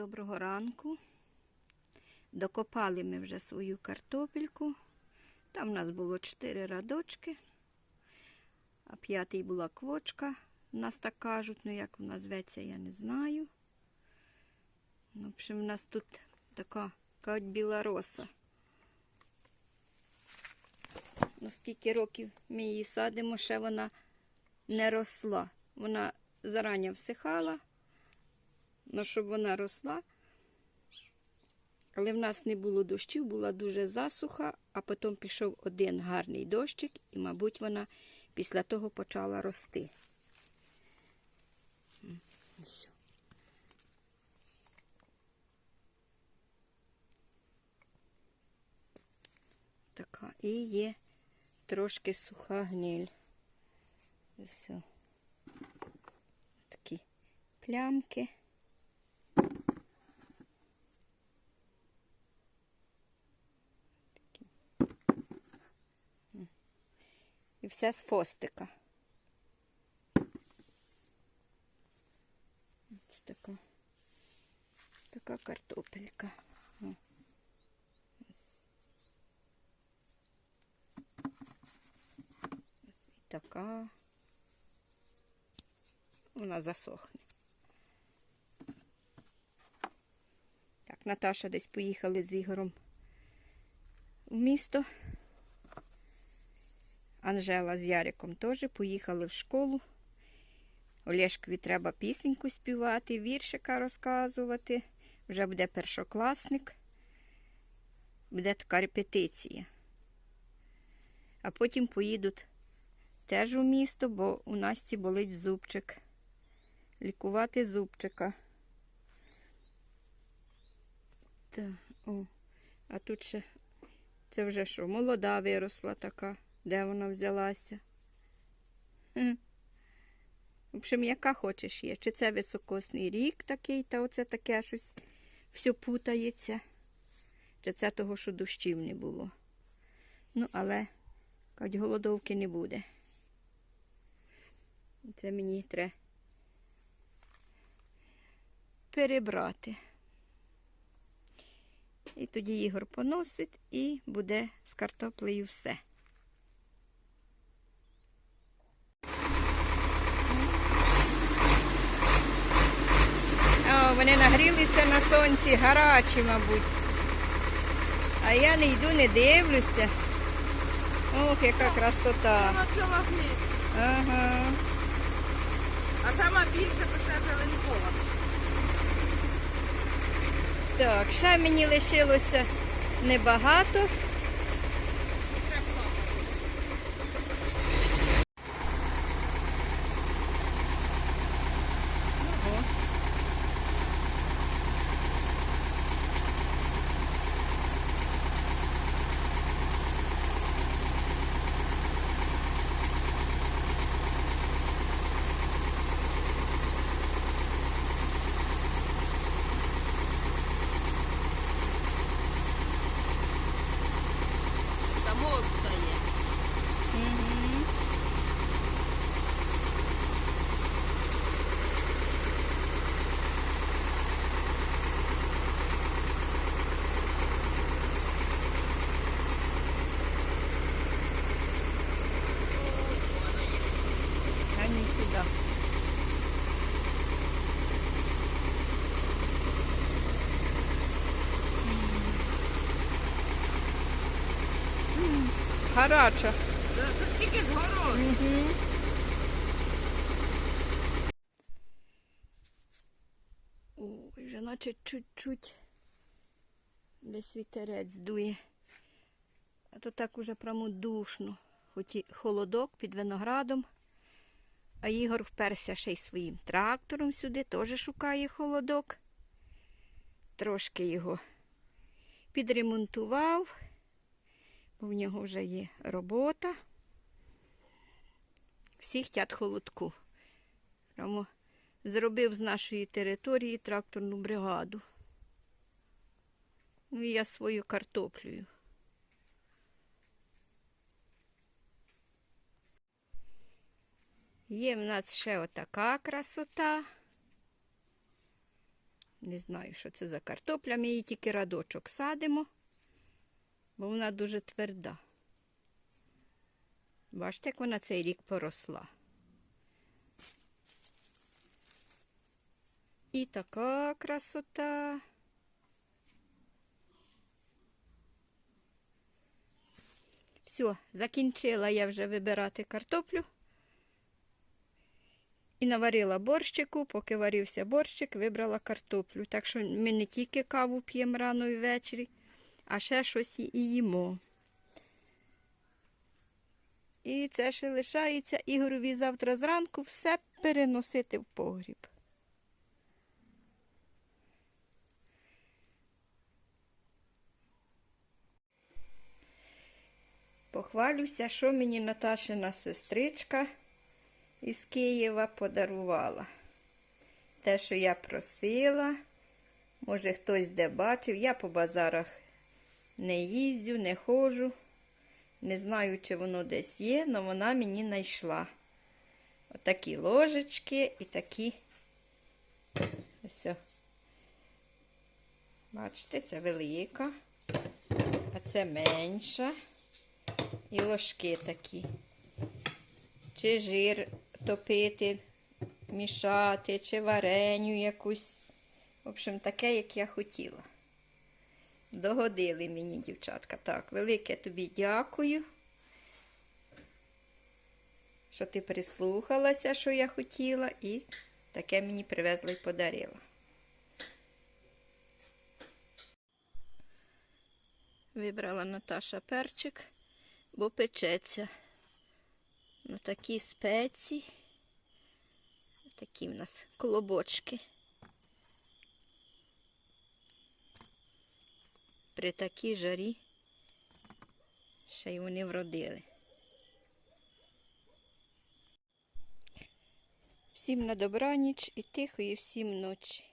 доброго ранку. Докопали ми вже свою картопельку. Там у нас було чотири радочки, а п'ятий була квочка. Нас так кажуть, ну як вона зветься, я не знаю. Ну, В общем, у нас тут така кажуть, біла роса. Ну, скільки років ми її садимо, ще вона не росла. Вона зарані всихала, ну, щоб вона росла. Але в нас не було дощів, була дуже засуха, а потім пішов один гарний дощик, і, мабуть, вона після того почала рости. Така. І є трошки суха гниль. Ось. Такі плямки. І все з фостика. Ось така. Така картопелька. І така. Вона засохне. Так, Наташа десь поїхали з Ігорем в місто. Анжела з Яриком теж поїхали в школу. Олешкові треба пісеньку співати, віршика розказувати. Вже буде першокласник. Буде така репетиція. А потім поїдуть теж у місто, бо у Насті болить зубчик. Лікувати зубчика. Так, о. А тут ще це вже що, молода виросла така. Де вона взялася? Хм. В общем, яка хочеш є. Чи це високосний рік такий, та оце таке щось все путається. Чи це того, що дощів не було. Ну, але кажуть, голодовки не буде. Це мені треба перебрати. І тоді Ігор поносить і буде з картоплею все. О, вони нагрілися на сонці, гарячі, мабуть. А я не йду, не дивлюся. Ох, яка красота. Ага. А сама більше ще зеленкова. Так, ще мені лишилося небагато. Да, То скільки з? Угу. Ой, вже наче чуть-чуть десь вітерець дує. А то так уже прямо душно. Хоч і холодок під виноградом. А Ігор вперся ще й своїм трактором сюди, теж шукає холодок. Трошки його підремонтував, бо в нього вже є робота. Всі хотять холодку. Прямо зробив з нашої території тракторну бригаду. Ну і я свою картоплею. Є в нас ще отака красота. Не знаю, що це за картопля. Ми її тільки радочок садимо, бо вона дуже тверда. Бачите, як вона цей рік поросла. І така красота. Все, закінчила я вже вибирати картоплю. І наварила борщику, поки варився борщик, вибрала картоплю. Так що ми не тільки каву п'ємо рано і ввечері, а ще щось і їмо. І це ще лишається Ігорові завтра зранку все переносити в погріб. Похвалюся, що мені Наташина сестричка із Києва подарувала. Те, що я просила, може хтось де бачив, я по базарах не їздю, не ходжу. Не знаю, чи воно десь є, але вона мені знайшла. Отакі ложечки і такі. Ось. Бачите, це велика, а це менша. І ложки такі. Чи жир топити, мішати, чи вареню якусь. В общем, таке, як я хотіла. Догодили мені, дівчатка. Так, велике тобі дякую, що ти прислухалася, що я хотіла, і таке мені привезла і подарила. Вибрала Наташа перчик, бо печеться на такі спеції. Такі в нас колобочки. При такій жарі ще й вони вродили. Всім на добраніч і тихої всім ночі.